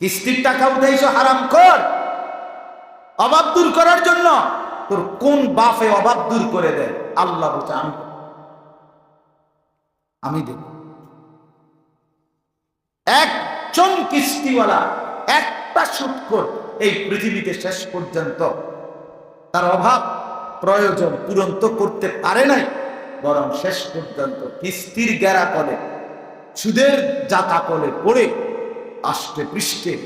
কিস্তির টাকা উঠাইছ, হারাম কর অভাব দূর করার জন্য তোর কোন বাপে অভাব দূর করে দেয়? আল্লাহ বলছে, আমি আমি দেব। একজন কিস্তিওয়ালা, একটা সুৎকর এই পৃথিবীতে শেষ পর্যন্ত তার অভাব প্রয়োজন পূরণ করতে পারে নাই, বরং শেষ পর্যন্ত কিস্তির গেরা করে সুদের জাতা কলে পড়ে আষ্টে পৃষ্ঠে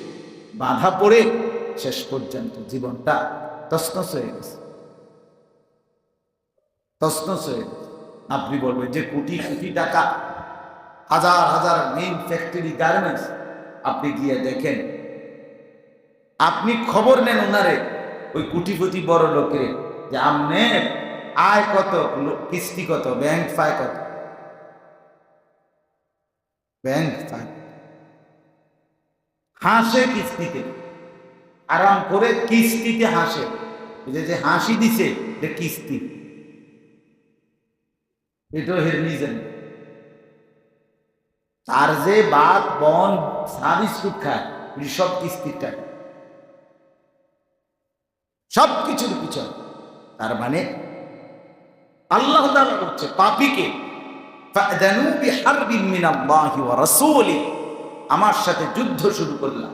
বাধা পড়ে শেষ পর্যন্ত জীবনটা তসনস হয়ে গেছে। তসনস হয়ে গেছে। আপনি বলবেন যে কোটি কোটি টাকা, হাজার হাজার মেইন ফ্যাক্টরি গার্মেন্টস আপনি গিয়ে দেখেন। আপনি খবর নেন ওনারে ওই কুটিপতি বড় লোকের, যে আমনে আয় কত কিস্তি কত ব্যাংক পায় কত? ব্যাংক পায় হাসে কিস্তিতে। আরাম করে কিস্তিতে হাসে। যে হাসি দিছে যে কিস্তি। তার যে বাদ বন চা বিস্কুট খায় সব কিস্তির টাকা। সব কিছুর পিছন। তার মানে আল্লাহ তাআলা বলছে, পাপীকে ফাদানু বিহারবিন মিনাল্লাহি ওয়া রাসূলি আমার সাথে যুদ্ধ শুরু করলাম।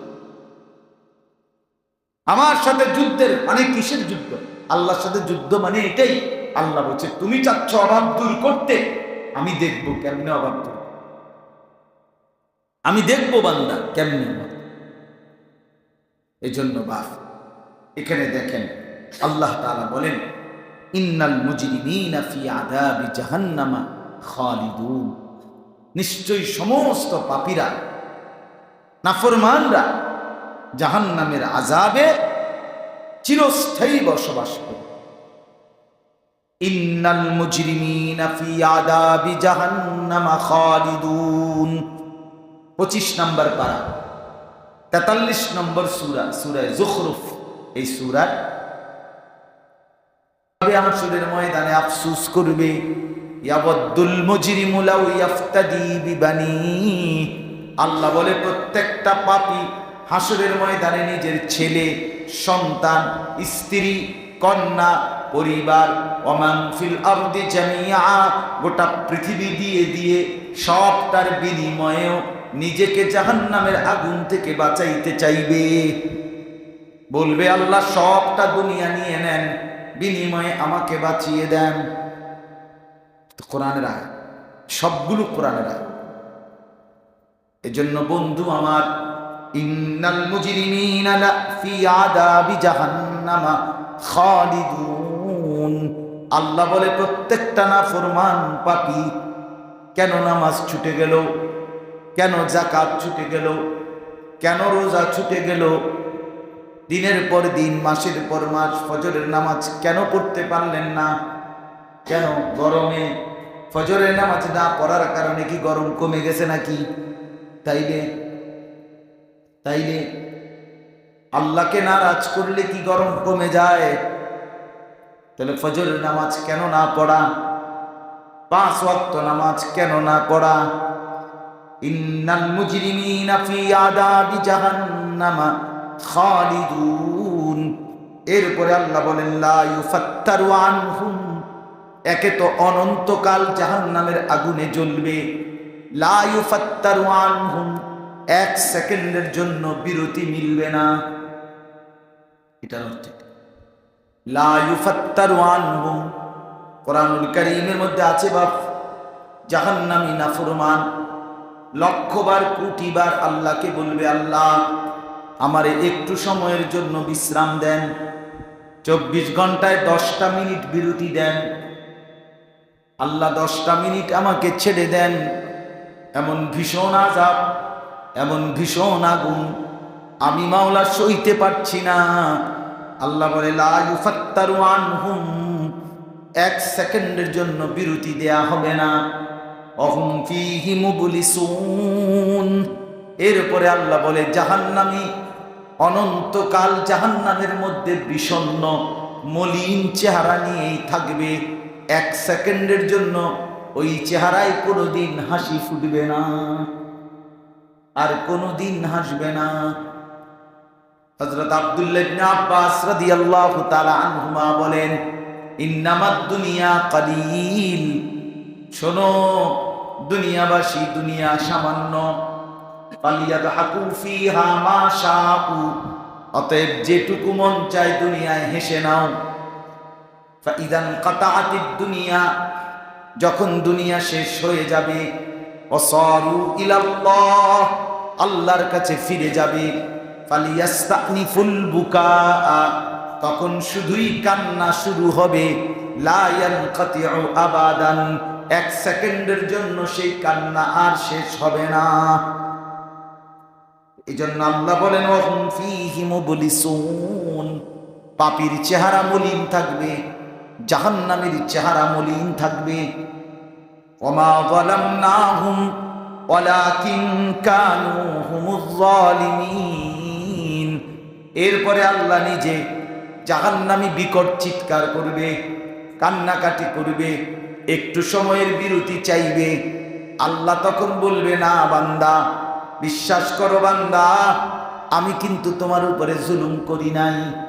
আমার সাথে যুদ্ধের মানে কিসের যুদ্ধ? আল্লাহর সাথে যুদ্ধ মানে এটাই। আল্লাহ বলছে, তুমি চাচ্ছ অভাব দূর করতে? আমি দেখব কেমনে অভাব দূর আমি দেখব বান্দা কেমনে এই জন্য বাপ এখানে দেখেন, আল্লাহ তাআলা বলেন, ইন্নাল মুজরিমিনা ফি আযাবি জাহান্নামা খালিদুন। নিশ্চয়ই সমস্ত পাপীরা নাফরমানরা জাহান্নামের আজাবে চিরস্থায়ী বসবাস করে ইন্নাল মুজরিমিনা ফি আযাবি জাহান্নামা খালিদুন। 25 নম্বর পারা, তেতাল্লিশ নম্বর সুরা, সুরায় জুখরুফ। এই সুরার আসরের ময়দানে আফসুস করবে ইয়াবদ্দুল মুজরিমু লাউ ইয়াফতাদি বিবানি। আল্লাহ বলে, প্রত্যেকটা পাপী হাসরের ময়দানে নিজের ছেলে, সন্তান, স্ত্রী, কন্যা, পরিবার, ওমান ফিল আরদি জামিয়া, গোটা পৃথিবী দিয়ে দিয়ে সবটার বিনিময়েও নিজেকে জাহান্নামের আগুন থেকে বাঁচাইতে চাইবে। বলবে, আল্লাহ সবটা দুনিয়া নিয়ে নেন, বিনিময়ে আমাকে বাঁচিয়ে দেন। কোরআনের আয় সবগুলো কোরআনের আয় এজন্য বন্ধু আমার, ইন্নাল মুজরিমিনা লা ফি আদাবি জাহান্নামা খালিদুন। আল্লাহ বলে, প্রত্যেকটা না ফরমান পাপী কেন নামাজ ছুটে গেল? কেন জাকাত ছুটে গেল? কেন রোজা ছুটে গেল? দিনের পর দিন, মাসের পর মাস, ফজরের নামাজ কেন পড়তে পারলেন না? কেন গরমে ফজরের নামাজ না পড়ার কারণে কি গরম কমে গেছে নাকি? তাইলে তাইলে আল্লাহকে নারাজ করলে কি গরম কমে যায়? তাহলে ফজরের নামাজ কেন না পড়া? পাঁচ ওয়াক্ত নামাজ কেন না পড়া? ইন্নাল মুজরিমিনা ফি আদাবি জাহান্নামা খালিদুন। এরপরে আল্লাহ বলেন, লা ইউফাত্তারু আনহুম। একে তো অনন্তকাল জাহান্নামের আগুনে জ্বলবে। এক সেকেন্ডের জন্য বিরতি মিলবে না। এটার অর্থ মধ্যে আছে লক্ষবার, কোটিবার আল্লাহকে বলবে, আল্লাহ, আমারে একটু সময়ের জন্য বিশ্রাম দেন। চব্বিশ ঘন্টায় দশটা মিনিট বিরতি দেন। আল্লাহ দশটা মিনিট আমাকে ছেড়ে দেন। এমন ভীষণ আজাব এমন ভীষণ আগুন, আমি মাওলা সইতে পারছি না। আল্লাহ বলে এক সেকেন্ডের জন্য বিরতি দেয়া হবে না। মুবলিসুন। এরপরে আল্লাহ বলে, জাহান্নামী, অনন্তকাল জাহান্নামের মধ্যে বিষণ্ণ, মলিন চেহারা নিয়েই থাকবে। এক সেকেন্ডের জন্য ওই চেহারায় কোনোদিন হাসি ফুটবে না। আর কোনোদিন হাসবে না। হযরত আব্দুল্লাহ ইবনে আব্বাস রাদিয়াল্লাহু তাআলা আনহুমা বলেন, ইন্নামাদ দুনিয়া কালিল। শোনো, দুনিয়াবাসী দুনিয়া সামান্য। অতএব যেটুকু মন চায় দুনিয়ায় হেসে নাও। ফাইদান কাতাআতিদ দুনিয়া। যখন দুনিয়া শেষ হয়ে যাবে অসরু ইলাল্লাহ, আল্লাহর কাছে ফিরে যাবে, ফালিয়াস্তানিফুল বুকা তখন শুধুই কান্না শুরু হবে, লা ইয়ানকাতিউ আবাদান, এক সেকেন্ডের জন্য সেই কান্না আর শেষ হবে না। এই জন্য আল্লাহ বলেন ওহুম ফীহি মুবলিসুন। পাপীর চেহারা মলিন থাকবে জাহান্নামের চেহারা মলিন থাকবে। কানু এরপরে আল্লাহ নিজে জাহান্নামী বিকট চিৎকার করবে, কান্নাকাটি করবে, একটু সময়ের বিরতি চাইবে। আল্লাহ তখন বলবে, না বান্দা, বিশ্বাস করো বান্দা, আমি কিন্তু তোমার উপরে জুলুম করি নাই।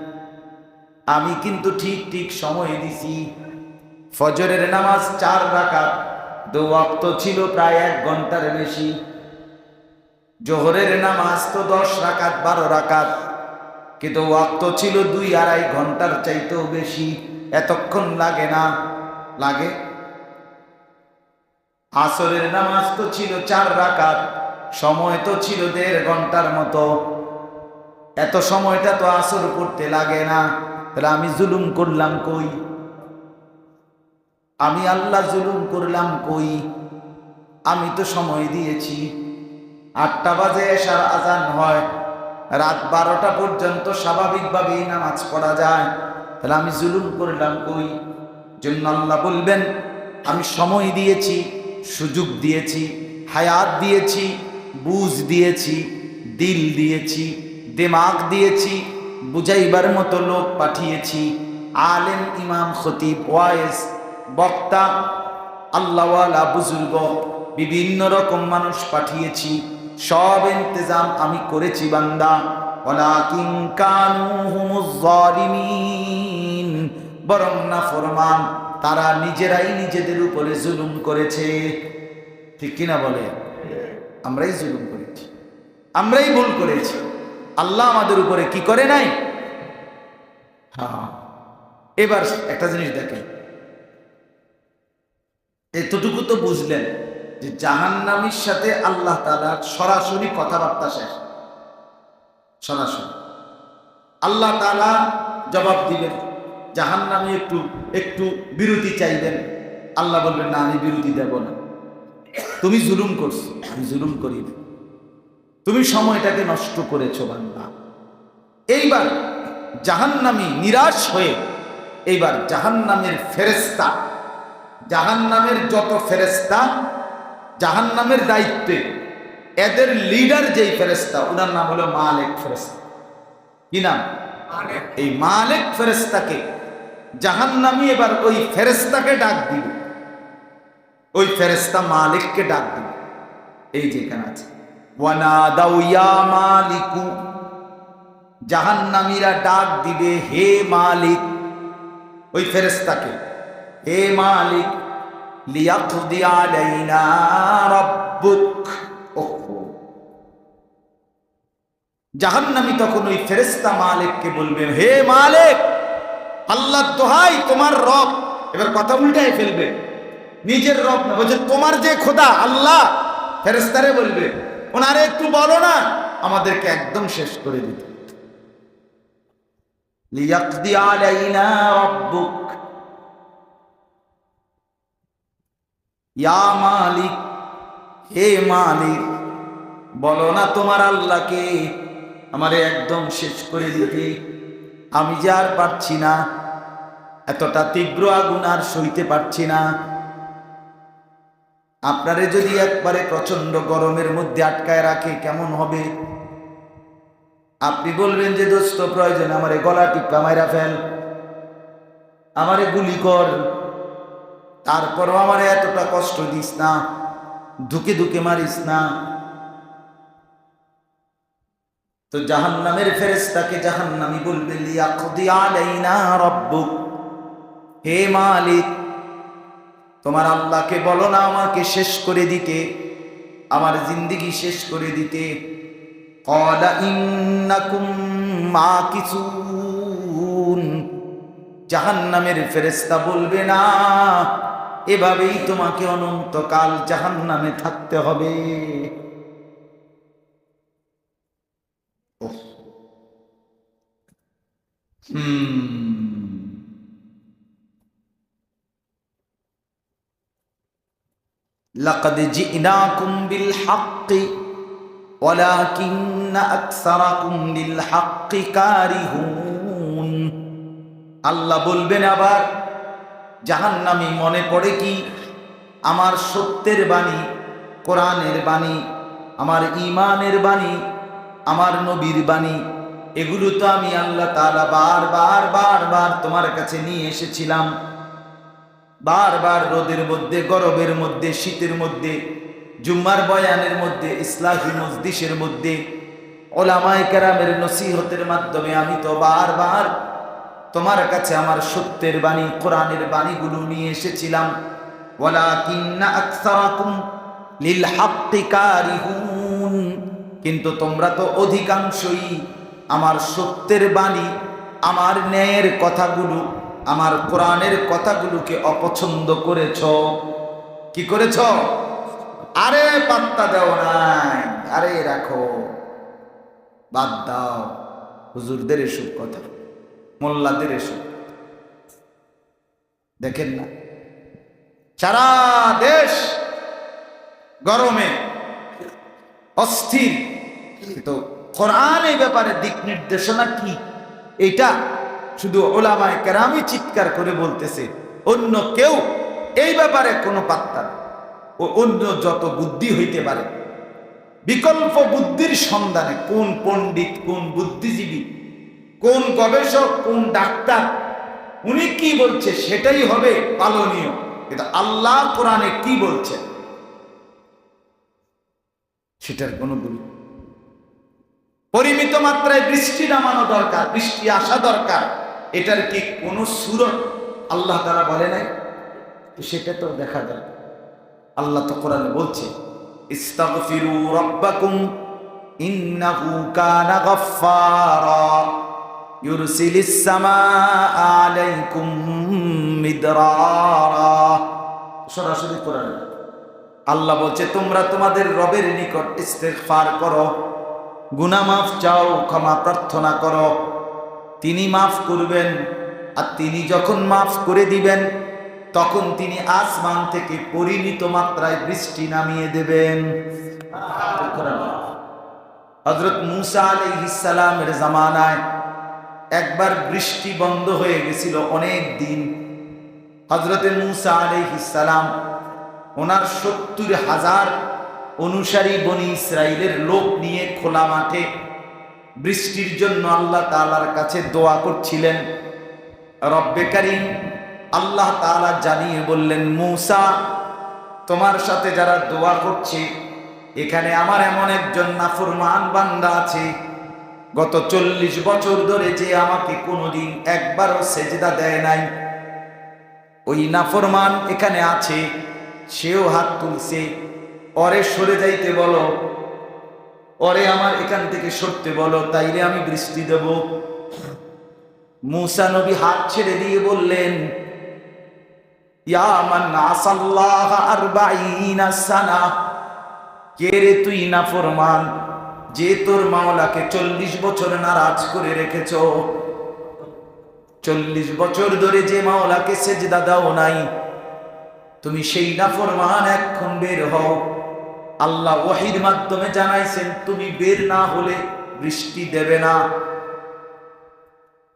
আমি কিন্তু ঠিক ঠিক সময় দিছি। ফজরের নামাজ চার রাকাত দু ওয়াক্ত ছিল প্রায় এক ঘণ্টার বেশি। জোহরের নামাজ তো দশ রাকাত, বারো রাকাত কিন্তু ওয়াক্ত ছিল দুই আড়াই ঘণ্টার চাইতেও বেশি। এতক্ষণ লাগে না, লাগে? আসরের নামাজ তো ছিল চার রাকাত, সময় তো ছিল দেড় ঘণ্টার মতো। এত সময়টা তো আসর করতে লাগে না। তাহলে আমি জুলুম করলাম কই? আমি আল্লাহ জুলুম করলাম কই? আমি তো সময় দিয়েছি। আটটা বাজে এসার আজান হয়। রাত বারোটা পর্যন্ত স্বাভাবিকভাবেই নামাজ পড়া যায়। তাহলে আমি জুলুম করলাম কই? জন্য আল্লাহ বলবেন, আমি সময় দিয়েছি, সুযোগ দিয়েছি, হায়াত দিয়েছি, বুঝ দিয়েছি, দিল দিয়েছি, দিমাগ দিয়েছি বুঝাইবার মতো লোক পাঠিয়েছি। আলেম ইমাম খতিব ওয়াইস, বক্তা, আল্লাহওয়ালা বুজুর্গ, বিভিন্ন রকম মানুষ পাঠিয়েছি। সব ইন্তজাম আমি করেছি, বান্দা। বরং না ফরমান, তারা নিজেরাই নিজেদের উপরে জুলুম করেছে। ঠিক কিনা বলে? আমরাই জুলুম করেছি। আমরাই ভুল করেছি। আল্লাহ আমাদের উপরে কি করে নাই? হ্যাঁ এবার একটা জিনিস দেখেন। এতটুকু তো বুঝলেন যে জাহান্নামীর সাথে আল্লাহ তালার সরাসরি কথাবার্তা শেষ। সরাসরি। আল্লাহ তালা জবাব দিবেন জাহান্নামী একটু একটু বিরতি চাইবেন। আল্লাহ বলবেন না, আমি বিরতি দেব না। তুমি জুলুম করছ, আমি জুলুম করি না। তুমি সময়টাকে নষ্ট করেছ বান্দা। এইবার জাহান্নামী নিরাশ হয়ে এইবার জাহান্নামের ফেরেস্তা জাহান্নামের যত ফেরেস্তা জাহান্নামের দায়িত্বে এদের লিডার যেই ফেরেস্তা ওনার নাম হলো মালেক ফেরেস্তা কি নাম? এই মালেক ফেরেস্তাকে জাহান্নামী এবার ওই ফেরেস্তাকে ডাক দিবে। ওই ফেরেস্তা মালিককে ডাক দিবে। এই যেখানে আছে। ওয়ানাদাউ ইয়া মালিকু। জাহান্নামীরা ডাক দিবে, হে মালিক। ওই ফেরেস্তাকে হে মালিক, লিয়াকদি আলাইনা রাব্বুক। জাহান্নামী তখন ওই ফেরেস্তা মালিককে বলবে, হে মালিক, আল্লাহ দোহাই তোমার রব। এবার কথা উল্টাই ফেলবে, নিজের রব বলছে, তোমার যে খোদা, আল্লাহ। ফেরেস্তারে বলবে ওনারে একটু বলো না, আমাদেরকে একদম শেষ করে দিতে। মালিক, হে মালিক, বলো না তোমার আল্লাহকে, আমারে একদম শেষ করে দিতে। আমি যে আর পারছি না, এতটা তীব্র আগুন আর সইতে পারছি না। আপনারে যদি একবারে প্রচণ্ড গরমের মধ্যে আটকায় রাখে, কেমন হবে? আপনি বলবেন যে, দোস্ত, প্রয়োজন, আমারে গলা টিপা মাইরা ফেল, আমারে গুলি কর, তারপরও আমারে এতটা কষ্ট দিস না, ধুকে ধুকে মারিস না। তো জাহান্নামের ফেরেস্তাকে জাহান্নামি বলবে, লিয়াকদি আলাইনা রব্বুক, হে মালিক তোমার আল্লাহকে বলো না আমাকে শেষ করে দিতে, আমার জিন্দিগি শেষ করে দিতে। মা জাহান্নামের ফেরেস্তা বলবে, না, এভাবেই তোমাকে অনন্তকাল জাহান্নামে থাকতে হবে। হুম। لقد جئناكم بالحق ولكن أكثركم للحق كارهون আল্লাহ বলবেন আবার জাহান্নামি মনে পড়ে কি আমার সত্যের বাণী কোরআনের বাণী আমার ইমানের বাণী আমার নবীর বাণী এগুলো তো আমি আল্লাহ তাআলা বার বার বার বার তোমার কাছে নিয়ে এসেছিলাম বারবার রোদের মধ্যে, গরমের মধ্যে, শীতের মধ্যে, জুম্মার বয়ানের মধ্যে, ইসলাহী মজদিসের মধ্যে, ওলামায় কেরামের নসিহতের মাধ্যমে আমি তো বারবার তোমার কাছে আমার সত্যের বাণী, কোরআনের বাণীগুলো নিয়ে এসেছিলাম। কিন্তু তোমরা তো অধিকাংশই আমার সত্যের বাণী, আমার ন্যায়ের কথাগুলো আমার কোরআনের কথাগুলোকে অপছন্দ করেছ? কি করেছ? আরে পাত্তা দেও নাই। আরে রাখো। বাদ দাও। হুজুরদের এসব কথা, মোল্লাদের এসব দেখেন না। সারা দেশ গরমে অস্থির। কিন্তু কোরআন এই ব্যাপারে দিক নির্দেশনা কি? এটা শুধু ওলামায় কেরামি চিৎকার করে বলতেছে, অন্য কেউ এই ব্যাপারে কোনো পাত্তা ও অন্য যত বুদ্ধি হইতে পারে, বিকল্প বুদ্ধির সন্ধানে কোন পণ্ডিত, কোন বুদ্ধিজীবী, কোন গবেষক, কোন ডাক্তার, উনি কি বলছে সেটাই হবে পালনীয়। কিন্তু আল্লাহ কোরআনে কি বলছে? সেটার কোনো গুরুত্ব পরিমিত মাত্রায় বৃষ্টি নামানো দরকার, বৃষ্টি আসা দরকার। এটার কি কোনো সুরত আল্লাহ তারা বলে নাই? তো সেটা তো দেখা যায় আল্লাহ তো কোরআনে বলছে সরাসরি কোরআনে। আল্লাহ বলছে, তোমরা তোমাদের রবের নিকট ইস্তেগফার করো গুনামাফ চাও, ক্ষমা প্রার্থনা করো। তিনি মাফ করবেন আর তিনি যখন মাফ করে দিবেন, তখন তিনি আসমান থেকে পরিমিত মাত্রায় বৃষ্টি নামিয়ে দেবেন। হজরত মুসা আলাইহিসালামের জামানায় একবার বৃষ্টি বন্ধ হয়ে গেছিল অনেক দিন। হজরতে মুসা আলাইহিসালাম ওনার সত্তর হাজার অনুসারী বনি ইসরায়েলের লোক নিয়ে খোলা মাঠে বৃষ্টির জন্য আল্লাহ তালার কাছে দোয়া করছিলেন। রব্বে কারিম, আল্লাহ তাআলা জানিয়ে বললেন, মূসা, তোমার সাথে যারা দোয়া করছে, এখানে আমার এমন একজন নাফরমান বান্দা আছে। গত চল্লিশ বছর ধরে যে আমাকে কোনোদিন একবারও সেজদা দেয় নাই। ওই নাফরমান এখানে আছে, সেও হাত তুলছে। অরে সরে যাইতে বলো ওরে আমার এখান থেকে সরতে বলো, তাইলে আমি বৃষ্টি দেব। মুসা নবী হাত ছেড়ে দিয়ে বললেন কে রে তুই না ফরমান যে তোর মাওলাকে চল্লিশ বছর নারাজ করে রেখেছ? চল্লিশ বছর ধরে যে মাওলাকে সেজদা দাও নাই, তুমি সেই নাফরমান এখন বের হও। আল্লাহ ওয়াহির মাধ্যমে জানাইছেন, তুমি বের না হলে বৃষ্টি দেবে না।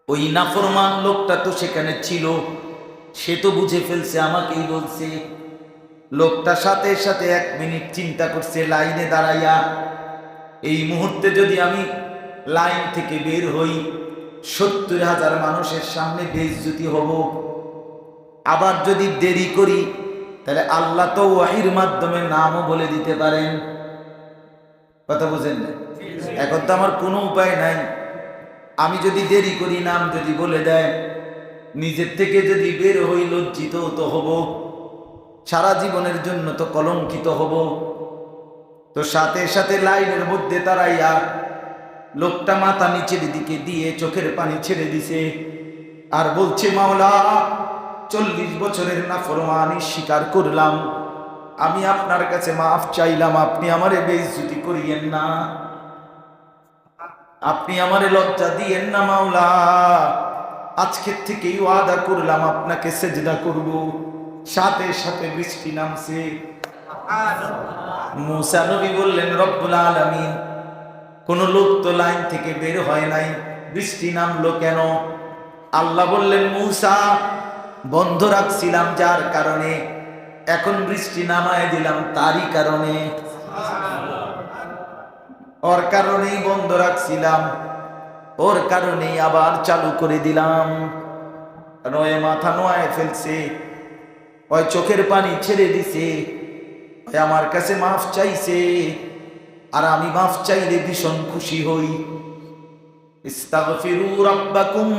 ওই নাফরমান লোকটা তো সেখানে ছিল, সে তো বুঝে ফেলছে, আমাকেই বলছে। লোকটা সাথে সাথে এক মিনিট চিন্তা করছে, লাইনে দাঁড়াইয়া, এই মুহূর্তে যদি আমি লাইন থেকে বের হই, সত্তর হাজার মানুষের সামনে বেজ্জুতি হব। আবার যদি দেরি করি তাহলে আল্লাহ তো ওয়াহির মাধ্যমে নামও বলে দিতে পারেন। কথা বুঝেন না? এখন তো আমার কোনো উপায় নাই। আমি যদি দেরি করি, নাম যদি বলে দেয়, নিজের থেকে যদি বের হই, লজ্জিত তো হব। সারা জীবনের জন্য তো কলঙ্কিত হব। তো সাথে সাথে লাইনের মধ্যে তারাইয়া লোকটা মাথা নিচের দিকে দিয়ে চোখের পানি ছেড়ে দিছে। আর বলছে, মাওলা চল্লিশ বছরের না নাফরমানি স্বীকার করলাম। আমি আপনার কাছে মাফ চাইলাম, আপনি আমারে বেইজ্জতি করিয়েন না। আপনি আমারে লজ্জা দিয়েন না, মাওলা। আজকের থেকেই ওয়াদা করলাম, আপনাকে সেজদা করব। সাথে সাথে বৃষ্টি নামছে। মুসা নবী বললেন, রব্বুল আলামিন, কোন লোক তো লাইন থেকে বের হয় নাই। বৃষ্টি নামলো কেন? আল্লাহ বললেন, মূসা বন্ধ রাখছিলাম যার কারণে। এখন বৃষ্টি নামায় দিলাম তারই কারণে। ওর কারণেই বন্ধ রাখছিলাম। ওর কারণেই আবার চালু করে দিলাম। নয় মাথা নোয়ায় ফেলছে। ওই চোখের পানি ছেড়ে দিছে। ওই আমার কাছে মাফ চাইছে। আর আমি মাফ চাইলে ভীষণ খুশি হই। ইস্তাগফিরু রাব্বাকুম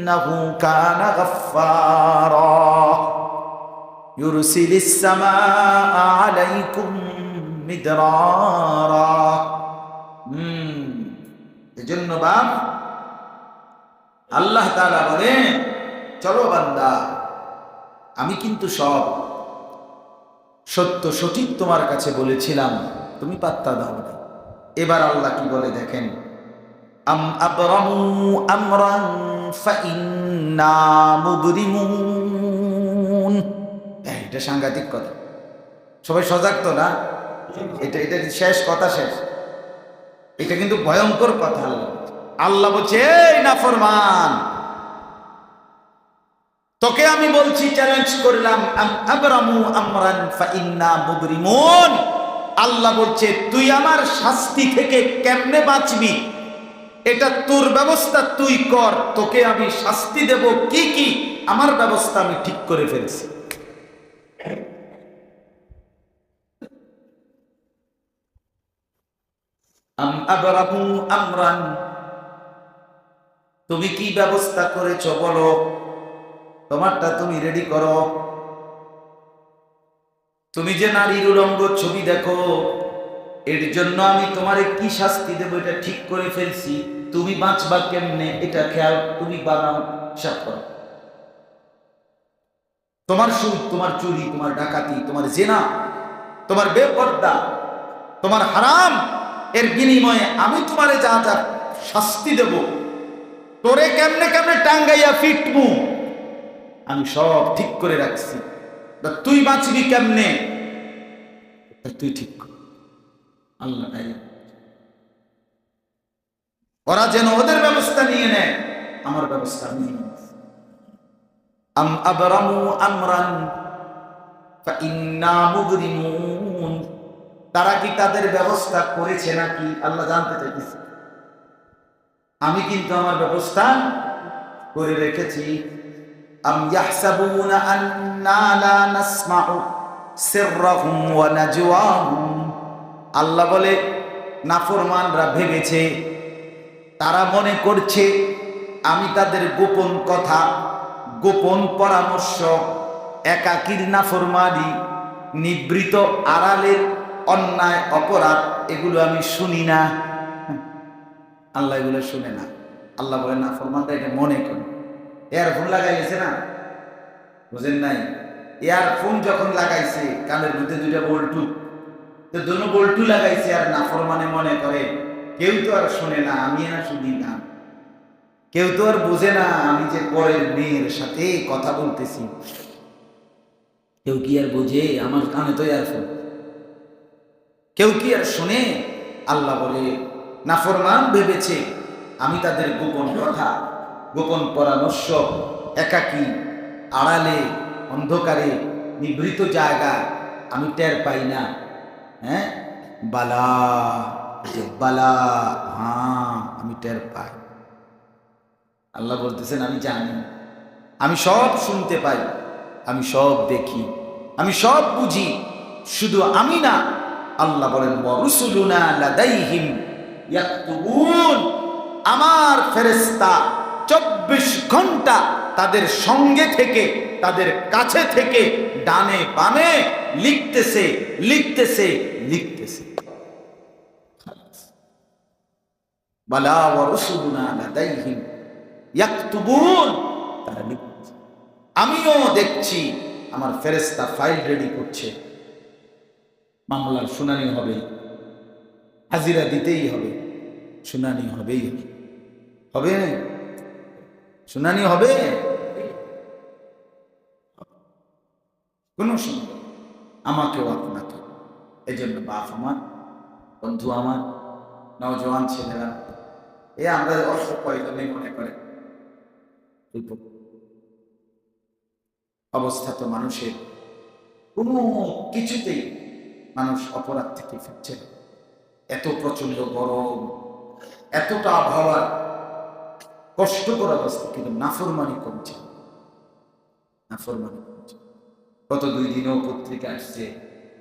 ইন্নাহু কানা গাফফারা ইউরসিলিস সামাআ আলাইকুম মিদরারা হুম, এজন্য বাপ, আল্লাহ তাআলা বলেন, চলো বান্দা, আমি কিন্তু সব সত্য সঠিক তোমার কাছে বলেছিলাম, তুমি পাত্তা দাও না। এবার আল্লাহ কি বলে দেখেন? আম আমরান ফাইন্না এটা সাংঘাতিক কথা। সবাই সজাগ তো না? এটা এটা শেষ, কথা শেষ। এটা কিন্তু ভয়ঙ্কর কথা আল্লাহ বলছে। নাফরমান, তোকে আমি বলছি চ্যালেঞ্জ করলাম ফাইন্না আল্লাহ বলছে, তুই আমার শাস্তি থেকে কেমনে বাঁচবি? এটা তোর ব্যবস্থা, তুই কর। তোকে আমি শাস্তি দেব। কি কি? আমার ব্যবস্থা আমি ঠিক করে ফেলছি। আমরান। তুমি কি ব্যবস্থা করেছ বলো? তোমারটা তুমি রেডি করো। তুমি যে নারীর উলঙ্গ ছবি দেখো, এর জন্য আমি তোমারে কি শাস্তি দেবো এটা ঠিক করে ফেলছি। তুমি বাঁচবা কেমনে? এটা খেয়াল তুমি বানাও সব করো। তোমার সুদ, তোমার চুরি, তোমার ডাকাতি, তোমার জেনা, তোমার বেপর্দা, তোমার হারাম, এর বিনিময়ে আমি তোমারে যা যা শাস্তি দেব, তোরে কেমনে কেমনে টাঙ্গাইয়া ফিটমু আমি সব ঠিক করে রাখছি। তুই বাঁচবি কেমনে? তুই ঠিক কর। আল্লাহ ওরা যেন ওদের ব্যবস্থা নিয়ে নেয়, আমার ব্যবস্থা নিয়ে আম আমরান তারা কি তাদের ব্যবস্থা করেছে নাকি? আল্লাহ জানতে চাইতেছে। আমি কিন্তু আমার ব্যবস্থা করে রেখেছি। আল্লাহ বলে, নাফরমানরা ভেবেছে তারা মনে করছে, আমি তাদের গোপন কথা, গোপন পরামর্শ, একাকির নাফরমানি, নিবৃত আড়ালের অন্যায়, অপরাধ, এগুলো আমি শুনি না। আল্লাহ এগুলো শুনে না। আল্লাহ বলে না ফরমানটা এটা মনে করে। এয়ারফোন লাগাইছে না? বুঝেন নাই? এয়ারফোন যখন লাগাইছে, কানের মধ্যে দুইটা বল্টু। তো দুনো বল্টু লাগাইছে আর না ফরমানে মনে করে কেউ তো আর শোনে না, আমি আর শুনি না। কেউ তো আর বুঝে না আমি যে পরের মেয়ের সাথে কথা বলতেছি। কেউ কি আর বুঝে, আমার কানে তো ইয়ারফোন কেউ কি আর শুনে, আল্লাহ বলে, নাফরমান ভেবেছে, আমি তাদের গোপন কথা, গোপন পরামর্শ, একাকী, আড়ালে, অন্ধকারে, নিভৃত জায়গা আমি টের পাই না। হ্যাঁ? বালা। যে, বালা হ্যাঁ আমি টের পাই। আল্লাহ বলতেছেন, আমি জানি। আমি সব শুনতে পাই। আমি সব দেখি। আমি সব বুঝি। শুধু আমি না। আল্লাহ বলেন আমার ফেরেশতা চব্বিশ ঘণ্টা তাদের সঙ্গে থেকে, তাদের কাছে থেকে, ডানে বামে লিখতেছে লিখতেছে লিখতেছে। আমিও দেখছি। আমার ফেরেস্তা ফাইল রেডি করছে। মামলার শুনানি হবে। হাজিরা দিতেই হবে। শুনানি হবেই হবে। শুনানি হবে? কোনো সন্দেহ আমাকেও আপনাকে। এই জন্য বাপ আমার, বন্ধু আমার নওজওয়ান ছেলেরা। এ আমরা অল্প কয়েকজনে মনে করে। অবস্থা তো মানুষের। কোনো কিছুতেই মানুষ অপরাধ থেকে ফিরছে এত প্রচণ্ড গরম, এতটা আবহাওয়া, কষ্টকর অবস্থা, কিন্তু নাফরমানি কমছে। নাফরমানি কমছে। গত দুই দিনও পত্রিকা আসছে